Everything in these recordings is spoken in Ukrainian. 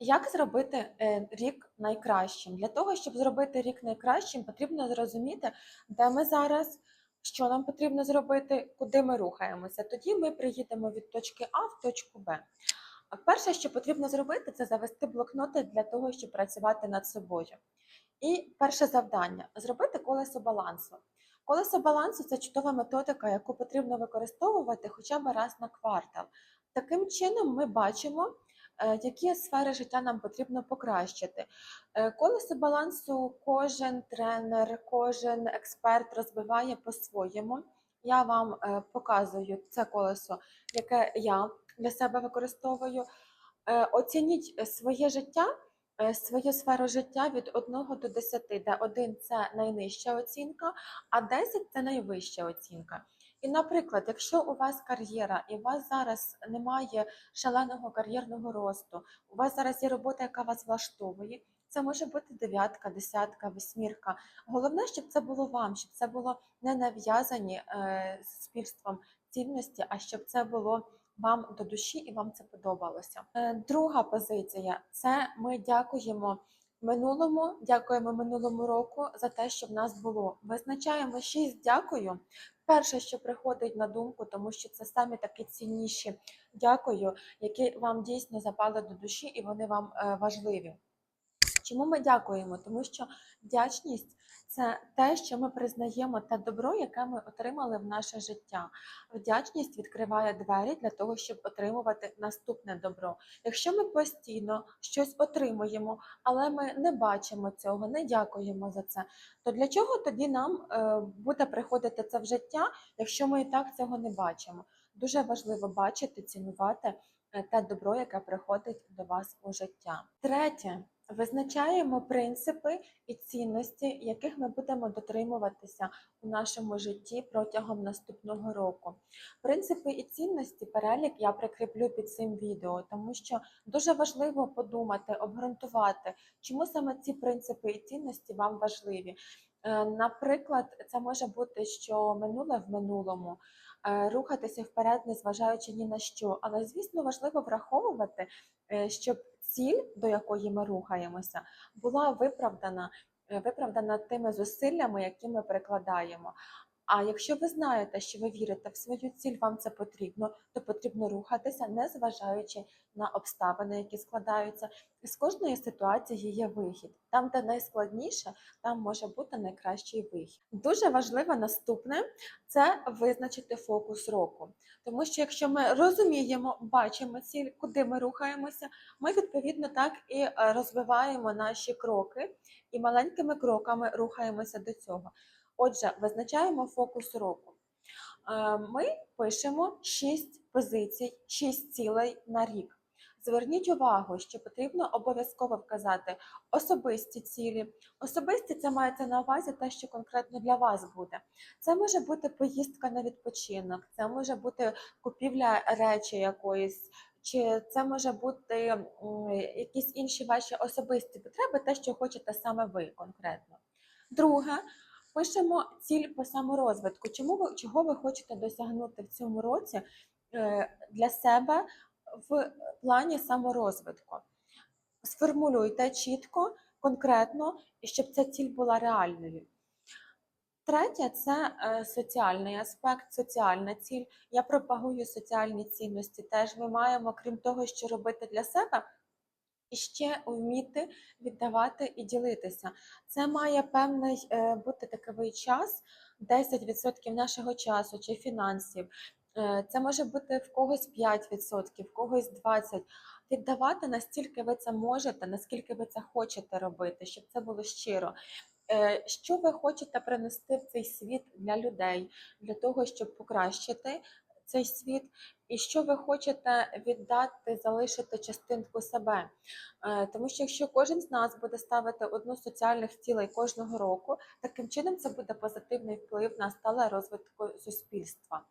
Як зробити е, рік найкращим? Для того, щоб зробити рік найкращим, потрібно зрозуміти, де ми зараз, що нам потрібно зробити, куди ми рухаємося. Тоді ми приїдемо від точки А в точку Б. А перше, що потрібно зробити, це завести блокноти для того, щоб працювати над собою. І перше завдання зробити колесо балансу. Колесо балансу це чудова методика, яку потрібно використовувати хоча б раз на квартал. Таким чином, ми бачимо, які сфери життя нам потрібно покращити. Е, Колесо балансу кожен тренер, кожен експерт розбиває по-своєму. Я вам е, показую це колесо, яке я для себе використовую. Е, Оцініть е, своє життя, е, свою сферу життя від 1 до 10, де 1 – це найнижча оцінка, а 10 – це найвища оцінка. І, наприклад, якщо у вас кар'єра і у вас зараз немає шаленого кар'єрного росту, у вас зараз є робота, яка вас влаштовує, це може бути дев'ятка, десятка, восьмірка. Головне, щоб це було вам, щоб це було не нав'язані е, суспільством цінності, а щоб це було вам до душі і вам це подобалося. Е, Друга позиція це ми дякуємо минулому, дякуємо минулому року за те, що в нас було. Визначаємо шість дякую. Перше, що приходить на думку, тому що це самі такі цінніші дякую, які вам дійсно запали до душі і вони вам е, важливі. Чому ми дякуємо? Тому що вдячність це те, що ми признаємо те добро, яке ми отримали в наше життя. Вдячність відкриває двері для того, щоб отримувати наступне добро. Якщо ми постійно щось отримуємо, але ми не бачимо цього, не дякуємо за це, то для чого тоді нам е, буде приходити це в життя, якщо ми і так цього не бачимо? Дуже важливо бачити, цінувати е, те добро, яке приходить до вас у життя. Третє. Визначаємо принципи і цінності, яких ми будемо дотримуватися у нашому житті протягом наступного року. Принципи і цінності перелік я прикріплю під цим відео, тому що дуже важливо подумати, обґрунтувати, чому саме ці принципи і цінності вам важливі. Е, Наприклад, це може бути, що минуле в минулому, е, рухатися вперед, незважаючи ні на що. Але, звісно, важливо враховувати, е, щоб ціль, до якої ми рухаємося, була виправдана, е, виправдана тими зусиллями, які ми прикладаємо. А якщо ви знаєте, що ви вірите в свою ціль, вам це потрібно, то потрібно рухатися, не зважаючи на обставини, які складаються. З кожної ситуації є вихід. Там, де найскладніше, там може бути найкращий вихід. Дуже важливе наступне це визначити фокус року. Тому що якщо ми розуміємо, бачимо ціль, куди ми рухаємося, ми відповідно так і е, розвиваємо наші кроки і маленькими кроками рухаємося до цього. Отже, визначаємо фокус року. Е, Ми пишемо 6 позицій, 6 цілей на рік. Зверніть увагу, що потрібно обов'язково вказати особисті цілі. Особисті це мається на увазі те, що конкретно для вас буде. Це може бути поїздка на відпочинок, це може бути купівля речі якоїсь, чи це може бути якісь інші ваші особисті потреби, те, що хочете саме ви конкретно. Друге, пишемо ціль по саморозвитку. Чому ви чого ви хочете досягнути в цьому році е, для себе в плані саморозвитку? Сформулюйте чітко, конкретно, і щоб ця ціль була реальною. Третє це е, соціальний аспект, соціальна ціль. Я пропагую соціальні цінності. Теж ми маємо, крім того, що робити для себе, і ще вміти віддавати і ділитися. Це має певний е, бути таковий час, 10% нашого часу чи фінансів. Е, Це може бути в когось 5%, в когось 20%. Віддавати настільки ви це можете, наскільки ви це хочете робити, щоб це було щиро. Е, Що ви хочете принести в цей світ для людей, для того, щоб покращити цей світ, і що ви хочете віддати, залишити частинку себе. Е, Тому що якщо кожен з нас буде ставити одну з соціальних цілей кожного року, таким чином це буде позитивний вплив на стале розвитку суспільства.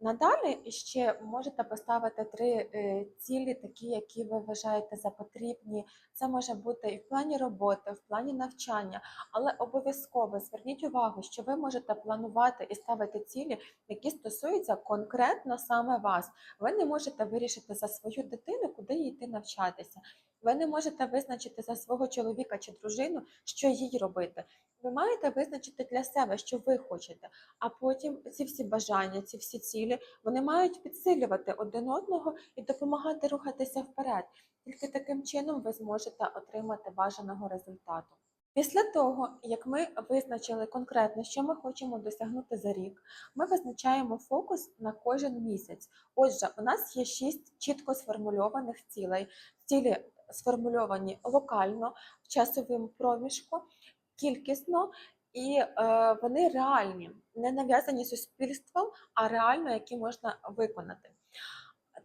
Надалі ще можете поставити три е, цілі, такі, які ви вважаєте за потрібні. Це може бути і в плані роботи, в плані навчання, але обов'язково зверніть увагу, що ви можете планувати і ставити цілі, які стосуються конкретно саме вас. Ви не можете вирішити за свою дитину, куди їй йти навчатися. Ви не можете визначити за свого чоловіка чи дружину, що їй робити. Ви маєте визначити для себе, що ви хочете, а потім ці всі бажання, ці всі цілі, вони мають підсилювати один одного і допомагати рухатися вперед. Тільки таким чином ви зможете отримати бажаного результату. Після того, як ми визначили конкретно, що ми хочемо досягнути за рік, ми визначаємо фокус на кожен місяць. Отже, у нас є шість чітко сформульованих цілей. Цілі сформульовані локально, в часовому проміжку, кількісно, і е, вони реальні, не нав'язані суспільством, а реально, які можна виконати.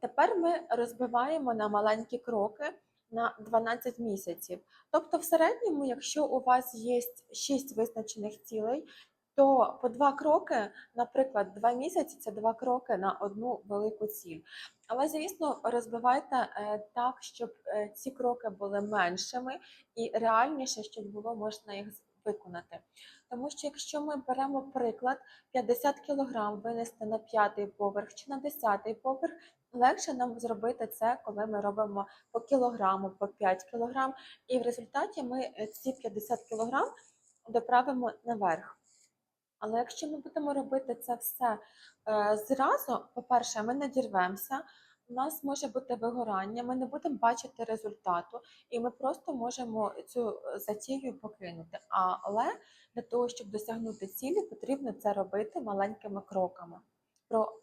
Тепер ми розбиваємо на маленькі кроки на 12 місяців. Тобто, в середньому, якщо у вас є 6 визначених цілей, то по два кроки, наприклад, два місяці це два кроки на одну велику ціль. Але, звісно, розбивайте е, так, щоб е, ці кроки були меншими і реальніше, щоб було можна їх виконати. Тому що якщо ми беремо приклад 50 кг винести на п'ятий поверх чи на десятий поверх, легше нам зробити це, коли ми робимо по кілограму, по 5 кг, і в результаті ми е, ці 50 кг доправимо наверх. Але якщо ми будемо робити це все е, зразу, по-перше, ми не дірвемося, у нас може бути вигорання, ми не будемо бачити результату, і ми просто можемо цю затію покинути. Але для того, щоб досягнути цілі, потрібно це робити маленькими кроками. Про,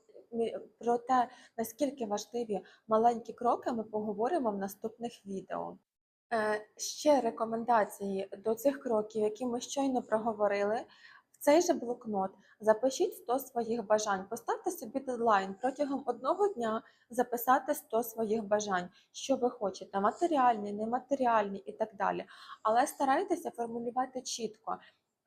про те, наскільки важливі маленькі кроки, ми поговоримо в наступних відео. Е, Ще рекомендації до цих кроків, які ми щойно проговорили. Цей же блокнот запишіть 100 своїх бажань. Поставте собі дедлайн протягом одного дня записати 100 своїх бажань, що ви хочете, матеріальні, нематеріальні і так далі. Але старайтеся формулювати чітко.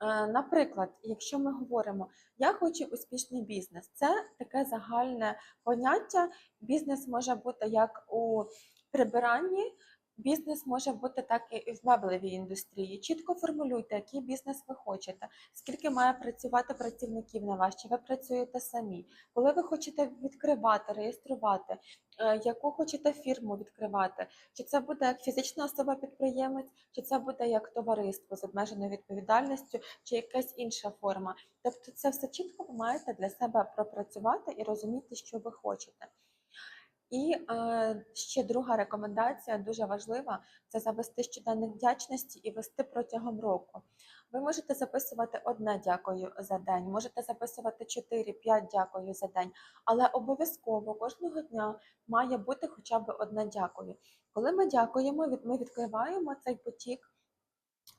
Е, Наприклад, якщо ми говоримо, я хочу успішний бізнес, це таке загальне поняття. Бізнес може бути як у прибиранні, Бізнес може бути так і в меблевій індустрії. Чітко формулюйте, який бізнес ви хочете, скільки має працювати працівників на вас, чи ви працюєте самі, коли ви хочете відкривати, реєструвати, е, яку хочете фірму відкривати, чи це буде як фізична особа-підприємець, чи це буде як товариство з обмеженою відповідальністю, чи якась інша форма. Тобто, це все чітко ви маєте для себе пропрацювати і розуміти, що ви хочете. І е, ще друга рекомендація, дуже важлива, це завести щоденник вдячності і вести протягом року. Ви можете записувати одне дякую за день, можете записувати 4-5 дякую за день, але обов'язково кожного дня має бути хоча б одне дякую. Коли ми дякуємо, ми відкриваємо цей потік.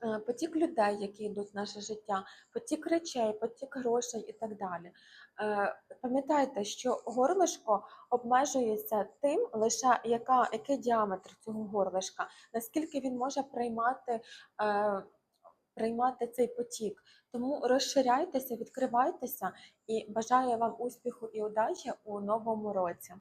е, Потік людей, які йдуть в наше життя, потік речей, потік грошей і так далі. Е, Пам'ятайте, що горлишко обмежується тим, лише яка, який діаметр цього горлишка, наскільки він може приймати, е, приймати цей потік. Тому розширяйтеся, відкривайтеся і бажаю вам успіху і удачі у новому році.